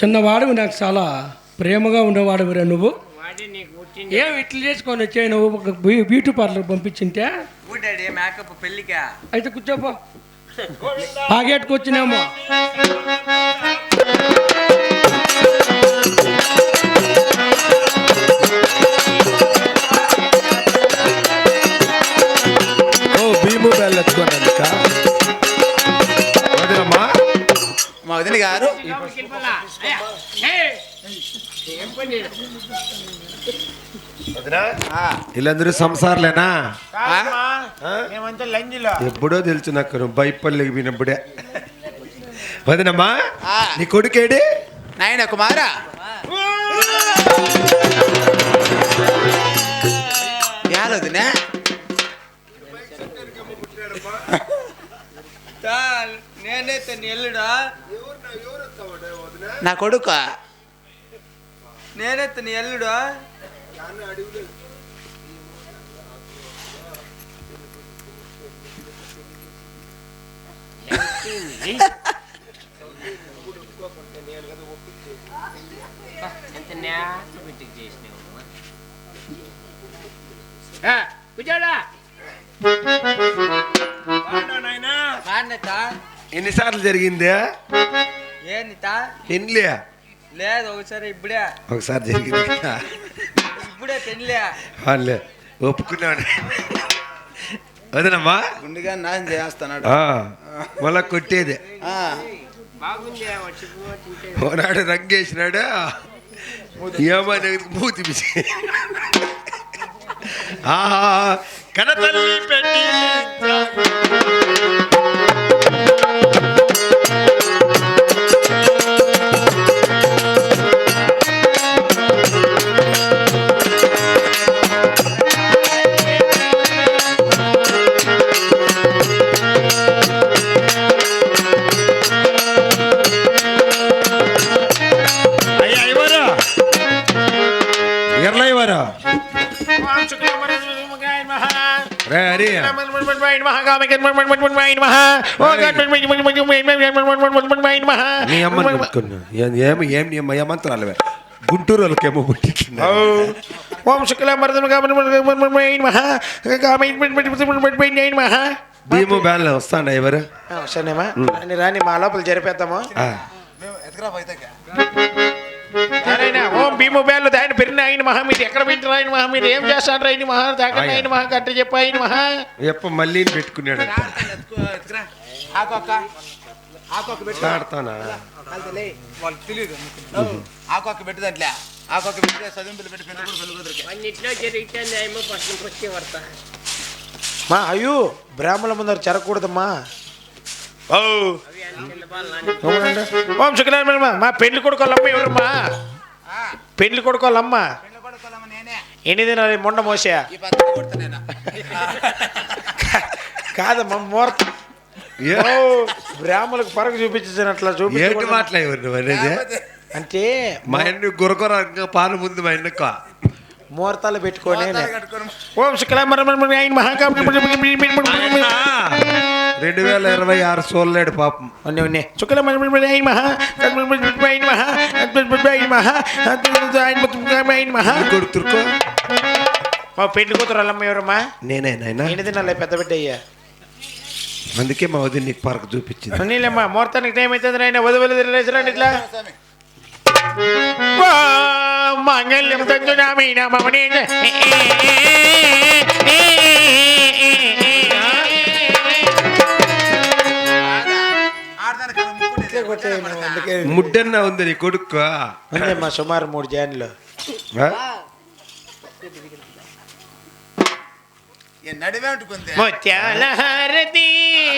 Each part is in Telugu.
చిన్నవాడివి నాకు చాలా ప్రేమగా ఉండేవాడివిరా నువ్వు. ఏం ఇట్లా చేసుకొని వచ్చాయి నువ్వు బ్యూటీ పార్లర్ పంపించింటే? పెళ్ళికా? అయితే కూర్చోపో. పాకెట్కి వీళ్ళందరూ సంసార్లేనా మేమంతా లంజిలో ఎప్పుడో తెలుసు నాకు నువ్వు బైపల్లికి వినప్పుడే వదినమ్మా నీ కొడుకేడి నాయన కుమారా యాలు వదినా నేనే ఎల్లుడా నా తన ఎల్లుడా కూర్చోడా? నాన్నత ఎన్నిసార్లు జరిగిందే? ఏందిత పెళ్ళి లేదు ఒకసారి ఇప్పుడే. ఒకసారి జరిగింది. ఇప్పుడే పెళ్ళి వాళ్ళే ఒప్పుకున్నాడు. వదినమ్మా? గుండెగా నాశనం చేస్తున్నాడు ఆ, మళ్ళా కొట్టేదే. ఆ, ఓనాడు రంగేసినాడు ఏమని మూతి పిసి ఆహా కనతల్లి పెట్టి ఎర్ల ఇవ్వరు రే హరి నీ అమ్మని కొట్టుకున్నా ఏం- ఏమి ఏం నీ అమ్మ ఏమంతరాలు అవే? గుంటూరు వాళ్ళకేమో పుట్టించింది ఓం శుక్ల భీము బ్యాన్ వస్తాండ ఎవరు రాని మా లోపల జరిపేద్దాము ఆ, నారాయణ ఓం భీము బేళ్ళు ఆయన పెరిగిన ఆయన మహా మీరు ఎక్కడ పెట్టిన ఆయన మహా మీరు ఏం చేస్తాడు ఆయన మహా? తాకండి ఆయన మహా కట్ట చెప్పు ఆయన మహా. ఎప్ప మళ్ళీ పెట్టుకున్నాడంట. ఆకొక్క ఆకొక్క పెట్టు. ఆడతానా? వాళ్ళకి తెలియదు ఆకొక్క పెట్టు దాంట్లో. ఆకొక్క పెట్టి చదువులు పెట్టి పెళ్ళి కూడా పెళ్ళి పట్టుకుని వచ్చే వర్త. మా అయ్యో బ్రాహ్మణుల ముందర చెరకూడదమ్మా అవునండి. ఓం శుక్లామ మా పెళ్ళి కొడుకోవాలమ్మ ఎవరమ్మా? పెళ్ళి కొడుకోవాలమ్మ పెళ్ళి కొడుకోవాలమ్మ నేనే ఎన్ని దినాలు మొండ మోసా కాదమ్మా ముహూర్తం బ్రాహ్మణులకు పరకు చూపించినట్లా మాట్లాడేవారు నువ్వు అనేది అంటే మా అన్ని గురకొర పాలు ముందు మా అన్నకు ముహూర్తాలు పెట్టుకొని ఓం శుక్లామ ఆయన మహాకామ రెండు వేల ఇరవై ఆరు సోల్లేడు పాపం ఉన్నాయి ఉన్నాయి శుక్ల ఆయన మహా ఆయన మహా ఆయన మహా ఆయన మహా కొడుకు తురుకో మా పెళ్ళి కూతురు అల్లమ్మ ఎవరమ్మా నేనే నాయనా ఎన్ని దినాలే పెద్ద బిడ్డ అయ్యా అందుకే మా వదిన నీకు పార్క్ చూపించింది నీళ్ళమ్మా ముహూర్తానికి టైం అవుతుంది నాయన వదిలి వదిలేసరండి ఇట్లా స్వామి వా, మాంగళ్యం తంజునామీన మమనే ముక్కు లేదు. ముడ్డన్న ఉంది నీ కొడుకు ఉందమ్మా సుమారు మూడు జాన్లు ఆ? ఈ నడివే ఉంటుకుంది ముత్యాల హారతి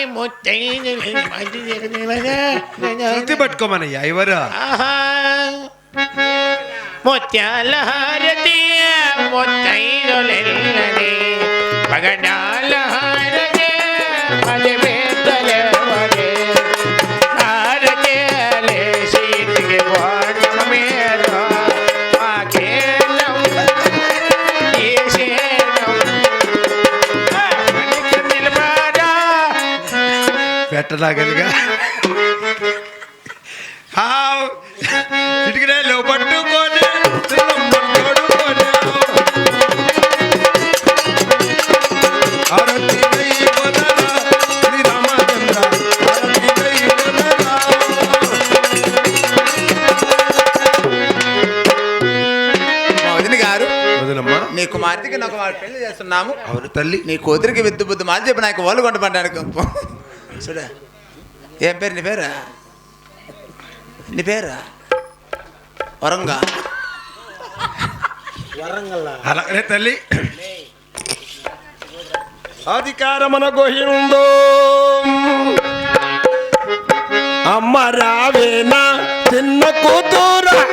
ముత్తైదు శృతి పట్టుకోమనయ్యా ఎవరు ఆహా. ముత్యాల హారతి వదినమ్మా. నీ కుమార్తెకి నాకు పెళ్ళి చేస్తున్నాము. అవును తల్లి. నీ కూతురికి విద్దు బుద్ధి మాది చెప్పి నాకు వాళ్ళు కొంటపడ్డానికి చూడ. ఏం పేరు నీ పేరు? నీ పేరు? వరంగా. అలాగనే తల్లి. అధికారమన గోహిందో. అమ్మ రావేనా? చిన్న కూతురు.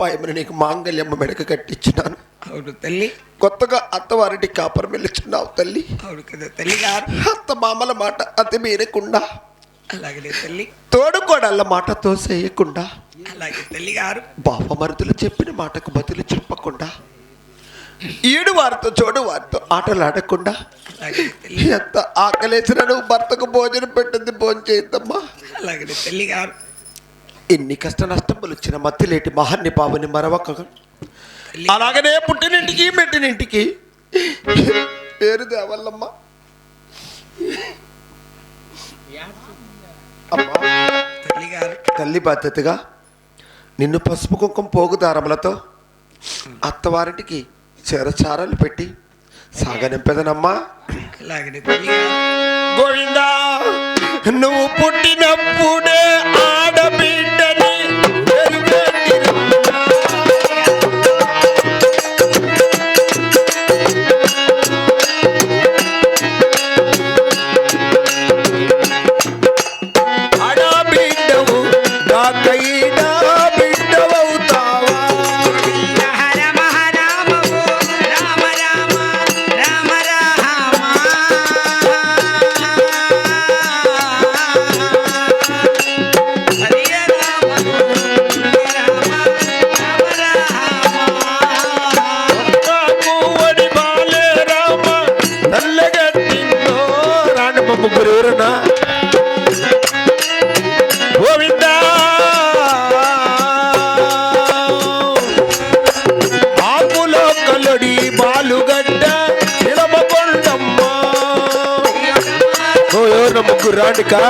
బాలపాయమని నీకు మాంగళ్యమ్మ మెడక కట్టించినాను. అవును తల్లి. కొత్తగా అత్తవారింటి కాపురం వెళ్ళిచున్నావు తల్లి. అవును కదా తల్లి గారు. అత్త మామల మాట అతి మీరకుండా. అలాగే తల్లి. తోడుకోడళ్ళ మాట తోసేయకుండా. అలాగే తల్లి గారు. బాపమరుదులు చెప్పిన మాటకు బదులు చెప్పకుండా. ఈడు వారితో చోడు వారితో ఆటలాడకుండా. అలాగే తల్లి. ఎంత ఆకలేసిన నువ్వు భర్తకు భోజనం పెట్టింది భోజనం చేయద్దమ్మా అలాగే తల్లి గారు. ఎన్ని కష్ట నష్టములు వచ్చిన మత్తిలేటి మహాన్ని పావుని మరవక. అలాగనే పుట్టినింటికి మెట్టినింటికి. పేరు దేవల్లమ్మ. తల్లి బాధ్యతగా నిన్ను పసుపు కుంకుమ పోగు దారములతో అత్తవారింటికి చెరచారాలు పెట్టి సాగనింపెదనమ్మా. గోవిందా నువ్వు పుట్టినప్పుడే ఆడబిడ్డని ఎవరన్నా గోవిందా! ఆకులో కల్లడి బాలుగడ్డ ఇడమ ఎవరు ముగ్గురు రాండికా